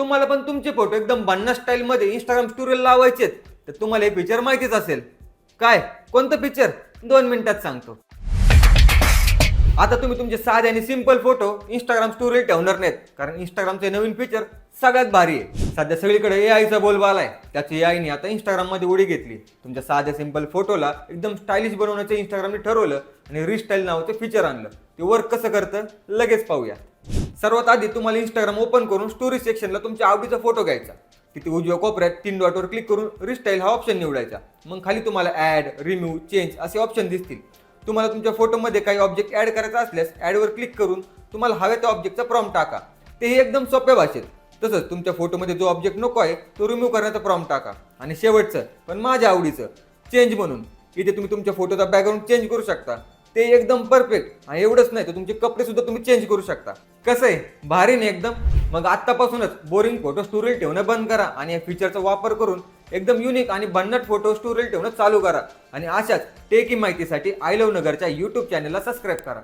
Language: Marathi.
तुम्हाला पण तुमचे फोटो एकदम बन्ना स्टाईलमध्ये इंस्टाग्राम स्टोरीला लावायचेत तर तुम्हाला हे फीचर माहितीच असेल. काय? कोणतं फीचर दोन मिनिटात सांगतो. आता तुम्ही तुमचे साधे आणि सिंपल फोटो इंस्टाग्राम स्टोरीला ठेवणार नाहीत. कारण इंस्टाग्रामचे नवीन फीचर सगळ्यात भारी आहे. सध्या सगळीकडे ए आयचा बोलबाला आहे. त्याची ए आयने आता इंस्टाग्राममध्ये उडी घेतली. तुमच्या साध्या सिंपल फोटोला एकदम स्टायलिश बनवण्याचं इंस्टाग्रामने ठरवलं आणि रिस्टाईल नावाचं फीचर आणलं. ते वर्क कसं करतं? लगेच पाहूया. सर्वात आधी तुम्हाला इंस्टाग्राम ओपन करून स्टोरी सेक्शनला तुमच्या आवडीचा फोटो घ्यायचा. तिथे उजव्या कोपऱ्यात तीन डॉटवर क्लिक करून रिस्टाईल हा ऑप्शन निवडायचा. मग खाली तुम्हाला ॲड रिम्यू चेंज असे ऑप्शन दिसतील. तुम्हाला तुमच्या फोटोमध्ये काही ऑब्जेक्ट ॲड करायचा असल्यास ॲडवर क्लिक करून तुम्हाला हव्या त्या ऑब्जेक्टचा प्रॉम्प्ट टाका. तेही एकदम सोप्या भाषेत. तसंच तुमच्या फोटोमध्ये जो ऑब्जेक्ट नको आहे तो रिमूव्ह करण्याचा प्रॉम्प्ट टाका. आणि शेवटचं पण माझ्या आवडीचं चेंज म्हणून. इथे तुम्ही तुमच्या फोटोचा बॅकग्राऊंड चेंज करू शकता. ते एकदम परफेक्ट आणि एवढंच नाही तर तुमचे कपडे सुद्धा तुम्ही चेंज करू शकता. कसं आहे? भारी नाही एकदम? मग आत्तापासूनच बोरिंग फोटो स्टोरेज ठेवणं बंद करा आणि या फीचरचा वापर करून एकदम युनिक आणि भन्नट फोटो स्टोरेज ठेवणं चालू करा. आणि अशाच टेकी माहितीसाठी आय नगरच्या यूट्यूब चॅनलला सबस्क्राईब करा.